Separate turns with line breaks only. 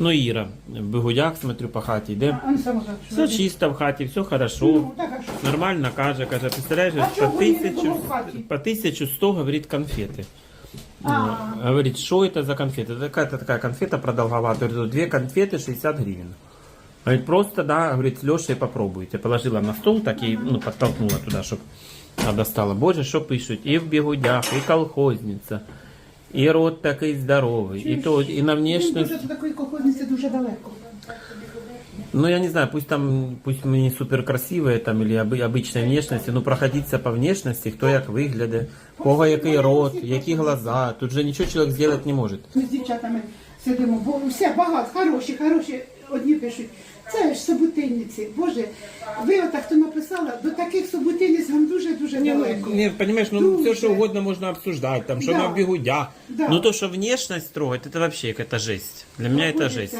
Ну, Іра, в бигудях, смотрю, по хаті йде.
А ну сама так, що
Все
робити?
чисто в хаті, все хорошо.
Ну, так, а що?
Нормально каже, каже, представляєш,
А
по
чого її не
тисячу,
було в хаті?
по 1100, говорит, конфети.
А.
Ну, Говорит, что это за конфеты? Какая-то такая конфета продолговатая. Говорит, две конфеты 60 гривен. Говорит, просто, да, говорит, с Лешей попробуйте. Положила на стол, так и ну, подтолкнула туда, чтобы она достала. Боже, що пишуть? І в бігудях, і колхозниця, і рот такий здоровий, і то, і на
Він
внешність.
дуже до такої колхозниці дуже далеко.
Ну, я не знаю, пусть там, пусть мы не супер красивые там, или оби- обычной внешности, ну, проходиться по внешности, хто як вигляде, у кого який рот, які глаза. Тут же нічого чоловік зробити не може.
Ми з дівчатами сидимо, бо все багато, хороші, хороші. Одні пишуть, це ж собутинниці. Боже, ви отак хто написала, до таких собутинниць вам дуже-дуже
не, ну, понимаешь, ну
Дуже.
все что угодно можно обсуждать, там, что
Да.
на бегудях.
Да.
Ну то, что внешность трогать, это вообще какая-то жесть. Для меня это жесть.